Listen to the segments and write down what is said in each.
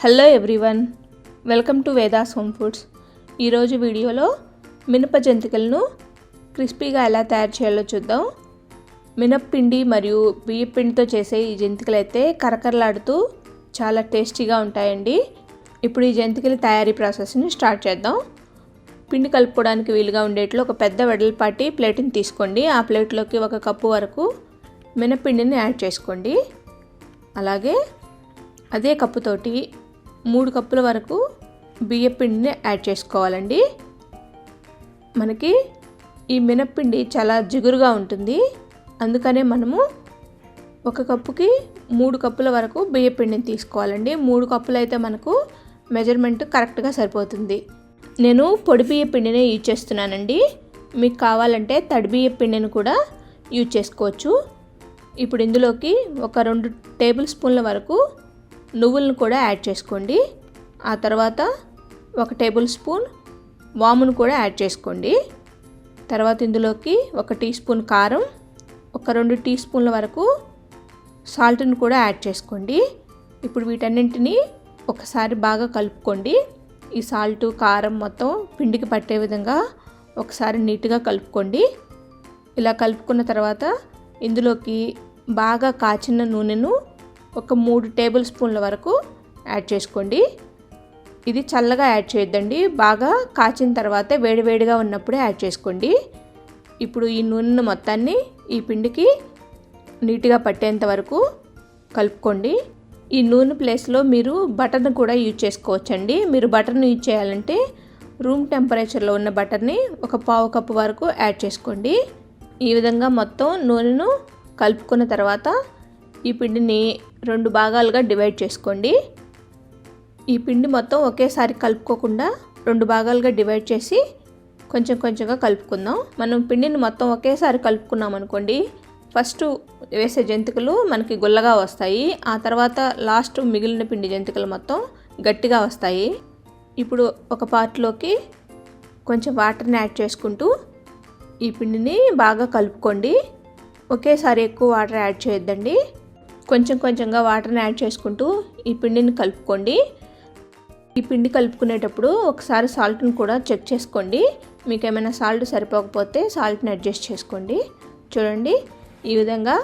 Hello everyone welcome to Veda's home foods ఈరోజు వీడియోలో మినప జంతికలను క్రిస్పీగా ఎలా తయారు చేయాలో చూద్దాం. మినప్పిండి మరియు బియ్యపిండితో చేసే ఈ జంతికలు అయితే కరకరలాడుతూ చాలా టేస్టీగా ఉంటాయండి. ఇప్పుడు ఈ జంతికల తయారీ ప్రాసెస్ని స్టార్ట్ చేద్దాం. పిండి కలుపుకోవడానికి వీలుగా ఉండేట్లు ఒక పెద్ద వెడల్పాటి ప్లేట్ని తీసుకోండి. ఆ ప్లేట్లోకి ఒక కప్పు వరకు మినప్పిండిని యాడ్ చేసుకోండి. అలాగే అదే కప్పుతోటి మూడు కప్పుల వరకు బియ్యపిండిని యాడ్ చేసుకోవాలండి. మనకి ఈ మినప్పిండి చాలా జిగురుగా ఉంటుంది. అందుకనే మనము ఒక కప్పుకి మూడు కప్పుల వరకు బియ్యపిండిని తీసుకోవాలండి. మూడు కప్పులు అయితే మనకు మెజర్మెంట్ కరెక్ట్గా సరిపోతుంది. నేను పొడి బియ్య యూజ్ చేస్తున్నానండి. మీకు కావాలంటే తడి బియ్య పిండిని కూడా యూజ్ చేసుకోవచ్చు. ఇప్పుడు ఇందులోకి ఒక రెండు టేబుల్ స్పూన్ల వరకు నువ్వులను కూడా యాడ్ చేసుకోండి. ఆ తర్వాత ఒక టేబుల్ స్పూన్ వామును కూడా యాడ్ చేసుకోండి. తర్వాత ఇందులోకి ఒక టీ స్పూన్ కారం ఒక రెండు టీ స్పూన్ల వరకు సాల్ట్ని కూడా యాడ్ చేసుకోండి. ఇప్పుడు వీటన్నింటినీ ఒకసారి బాగా కలుపుకోండి. ఈ సాల్ట్ కారం మొత్తం పిండికి పట్టే విధంగా ఒకసారి నీట్గా కలుపుకోండి. ఇలా కలుపుకున్న తర్వాత ఇందులోకి బాగా కాచిన నూనెను ఒక మూడు టేబుల్ స్పూన్ల వరకు యాడ్ చేసుకోండి. ఇది చల్లగా యాడ్ చేయొద్దండి. బాగా కాచిన తర్వాత వేడివేడిగా ఉన్నప్పుడే యాడ్ చేసుకోండి. ఇప్పుడు ఈ నూనెను మొత్తాన్ని ఈ పిండికి నీట్గా పట్టేంత వరకు కలుపుకోండి. ఈ నూనె ప్లేస్లో మీరు బటర్ని కూడా యూజ్ చేసుకోవచ్చండి. మీరు బటర్ని యూజ్ చేయాలంటే రూమ్ టెంపరేచర్లో ఉన్న బటర్ని ఒక పావు కప్పు వరకు యాడ్ చేసుకోండి. ఈ విధంగా మొత్తం నూనెను కలుపుకున్న తర్వాత ఈ పిండిని రెండు భాగాలుగా డివైడ్ చేసుకోండి. ఈ పిండి మొత్తం ఒకేసారి కలుపుకోకుండా రెండు భాగాలుగా డివైడ్ చేసి కొంచెం కొంచెంగా కలుపుకుందాం. మనం పిండిని మొత్తం ఒకేసారి కలుపుకున్నాం అనుకోండి ఫస్ట్ వేసే జంతికలు మనకి గుల్లగా వస్తాయి. ఆ తర్వాత లాస్ట్ మిగిలిన పిండి జంతికలు మొత్తం గట్టిగా వస్తాయి. ఇప్పుడు ఒక పార్ట్లోకి కొంచెం వాటర్ని యాడ్ చేసుకుంటూ ఈ పిండిని బాగా కలుపుకోండి. ఒకేసారి ఎక్కువ వాటర్ యాడ్ చేయొద్దండి. కొంచెం కొంచెంగా వాటర్ని యాడ్ చేసుకుంటూ ఈ పిండిని కలుపుకోండి. ఈ పిండి కలుపుకునేటప్పుడు ఒకసారి సాల్ట్ని కూడా చెక్ చేసుకోండి. మీకు ఏమైనా సాల్ట్ సరిపోకపోతే సాల్ట్ని అడ్జస్ట్ చేసుకోండి. చూడండి ఈ విధంగా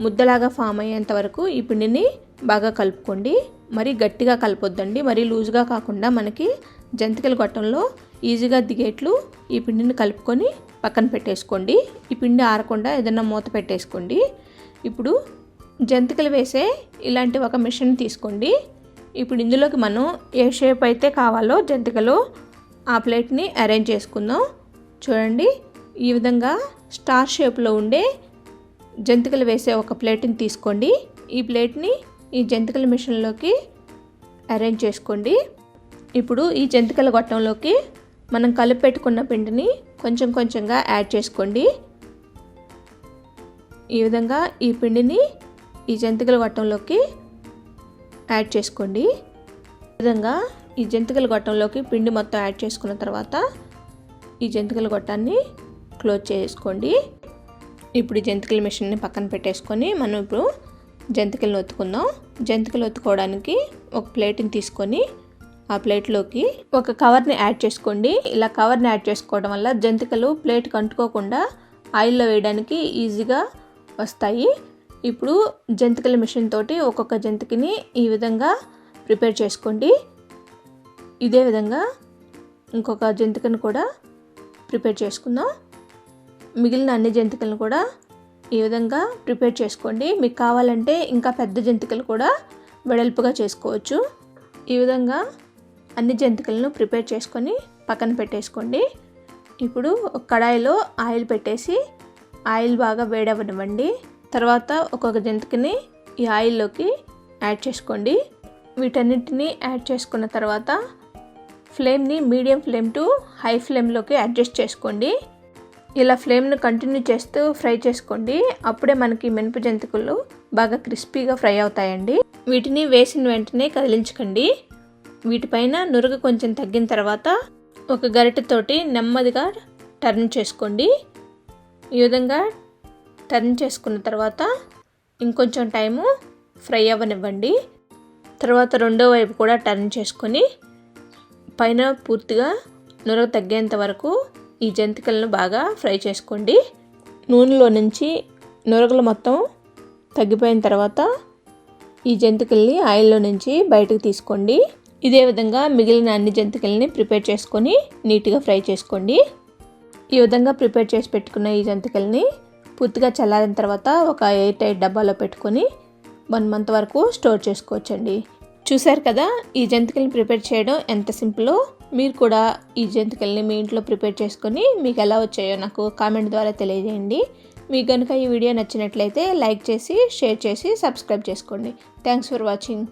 ముద్దలాగా ఫామ్ అయ్యేంత వరకు ఈ పిండిని బాగా కలుపుకోండి. మరీ గట్టిగా కలపొద్దండి. మరీ లూజ్గా కాకుండా మనకి జంతికల గొట్టంలో ఈజీగా దిగేట్లు ఈ పిండిని కలుపుకొని పక్కన పెట్టేసుకోండి. ఈ పిండి ఆరకుండా ఏదైనా మూత పెట్టేసుకోండి. ఇప్పుడు జంతికలు వేసే ఇలాంటి ఒక మిషన్ తీసుకోండి. ఇప్పుడు ఇందులోకి మనం ఏ షేప్ అయితే కావాలో జంతికలు ఆ ప్లేట్ని అరేంజ్ చేసుకుందాం. చూడండి ఈ విధంగా స్టార్ షేప్లో ఉండే జంతికలు వేసే ఒక ప్లేట్ని తీసుకోండి. ఈ ప్లేట్ని ఈ జంతికల మిషన్లోకి అరేంజ్ చేసుకోండి. ఇప్పుడు ఈ జంతికల గొట్టంలోకి మనం కలిపి పెట్టుకున్న పిండిని కొంచెం కొంచెంగా యాడ్ చేసుకోండి. ఈ విధంగా ఈ పిండిని ఈ జంతికల గొట్టంలోకి యాడ్ చేసుకోండి. ఈ విధంగా ఈ జంతికల గొట్టంలోకి పిండి మొత్తం యాడ్ చేసుకున్న తర్వాత ఈ జంతికల గొట్టాన్ని క్లోజ్ చేసుకోండి. ఇప్పుడు ఈ జంతికల మిషన్ని పక్కన పెట్టేసుకొని మనం ఇప్పుడు జంతికలను ఒత్తుకుందాం. జంతికలు ఒత్తుకోవడానికి ఒక ప్లేట్ని తీసుకొని ఆ ప్లేట్లోకి ఒక కవర్ని యాడ్ చేసుకోండి. ఇలా కవర్ని యాడ్ చేసుకోవడం వల్ల జంతికలు ప్లేట్కి అంటుకోకుండా ఆయిల్లో వేయడానికి ఈజీగా వస్తాయి. ఇప్పుడు జంతికల మిషన్ తోటి ఒక్కొక్క జంతికని ఈ విధంగా ప్రిపేర్ చేసుకోండి. ఇదే విధంగా ఇంకొక జంతికను కూడా ప్రిపేర్ చేసుకుందాం. మిగిలిన అన్ని జంతికలను కూడా ఈ విధంగా ప్రిపేర్ చేసుకోండి. మీకు కావాలంటే ఇంకా పెద్ద జంతికలు కూడా వెడల్పుగా చేసుకోవచ్చు. ఈ విధంగా అన్ని జంతికలను ప్రిపేర్ చేసుకొని పక్కన పెట్టేసుకోండి. ఇప్పుడు కడాయిలో ఆయిల్ పెట్టేసి ఆయిల్ బాగా వేడవనివ్వండి తర్వాత ఒక్కొక్క జంతికని ఈ ఆయిల్లోకి యాడ్ చేసుకోండి. వీటన్నిటిని యాడ్ చేసుకున్న తర్వాత ఫ్లేమ్ని మీడియం ఫ్లేమ్ టు హై ఫ్లేమ్లోకి అడ్జస్ట్ చేసుకోండి. ఇలా ఫ్లేమ్ను కంటిన్యూ చేస్తూ ఫ్రై చేసుకోండి. అప్పుడే మనకి మినప జంతికలు బాగా క్రిస్పీగా ఫ్రై అవుతాయండి. వీటిని వేసిన వెంటనే కదిలించకండి. వీటిపైన నురుగు కొంచెం తగ్గిన తర్వాత ఒక గరిటెతోటి నెమ్మదిగా టర్న్ చేసుకోండి. ఈ విధంగా టర్న్ చేసుకున్న తర్వాత ఇంకొంచెం టైము ఫ్రై అవ్వనివ్వండి. తర్వాత రెండో వైపు కూడా టర్న్ చేసుకొని పైన పూర్తిగా నూనె తగ్గేంత వరకు ఈ జంతికలను బాగా ఫ్రై చేసుకోండి. నూనెలో నుంచి నురగలు మొత్తం తగ్గిపోయిన తర్వాత ఈ జంతికల్ని ఆయిల్లో నుంచి బయటకు తీసుకోండి. ఇదే విధంగా మిగిలిన అన్ని జంతికల్ని ప్రిపేర్ చేసుకొని నీట్గా ఫ్రై చేసుకోండి. ఈ విధంగా ప్రిపేర్ చేసి పెట్టుకున్న ఈ జంతికల్ని పూర్తిగా చల్లారిన తర్వాత ఒక ఎయిర్ టైట్ డబ్బాలో పెట్టుకొని వన్ మంత్ వరకు స్టోర్ చేసుకోవచ్చండి. చూశారు కదా ఈ జంతికల్ని ప్రిపేర్ చేయడం ఎంత సింపులో? మీరు కూడా ఈ జంతికల్ని మీ ఇంట్లో ప్రిపేర్ చేసుకొని మీకు ఎలా వచ్చాయో నాకు కామెంట్ ద్వారా తెలియజేయండి. మీకు కనుక ఈ వీడియో నచ్చినట్లయితే లైక్ చేసి షేర్ చేసి సబ్స్క్రైబ్ చేసుకోండి. Thanks for watching.